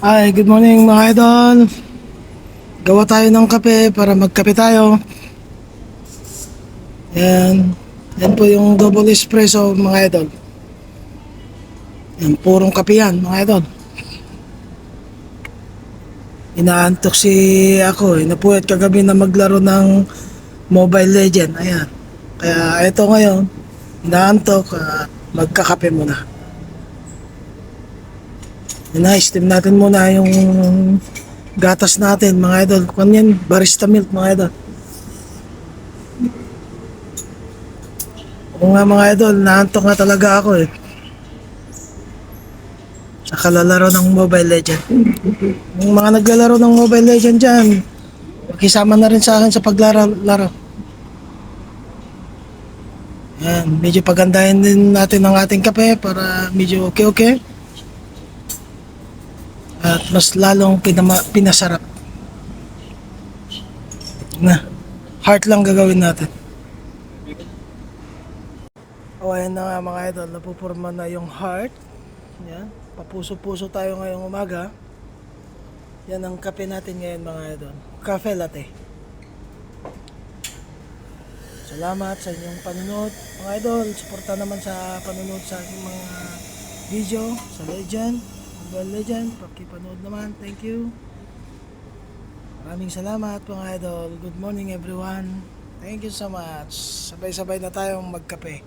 Hi, good morning mga idol. Gawa tayo ng kape para magkape tayo. Yan. Yan po yung double espresso mga idol. Yan, purong kape yan mga idol. Inaantok si ako eh. Kagabi na maglaro ng Mobile Legend. Ayan. Kaya ito ngayon, inaantok. ah, magkakape muna. Ina-steam natin muna yung gatas natin mga idol. Kung yan, barista milk mga idol. Oo nga mga idol, naantok nga talaga ako eh. Sa kalalaro ng Mobile Legend. Yung mga naglalaro ng Mobile Legend dyan, makisama na rin sa akin sa paglaro. Laro. Yan, medyo pagandahin din natin ang ating kape para medyo okay-okay. At mas lalong pinama, pinasarap. Na, heart lang gagawin natin. O ayan na nga mga idol, napupurma na yung heart. Yan, papuso-puso tayo ngayong umaga. Yan ang kape natin ngayon mga idol. Cafe latte. Salamat sa inyong panunod. Mga idol, suporta naman sa panunod sa aking mga video sa Legend. Mobile Legend, pakipanood naman. Thank you. Maraming salamat mga idol. Good morning everyone. Thank you so much. Sabay-sabay na tayong magkape.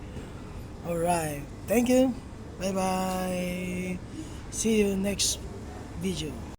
Alright. Thank you. Bye-bye. See you next video.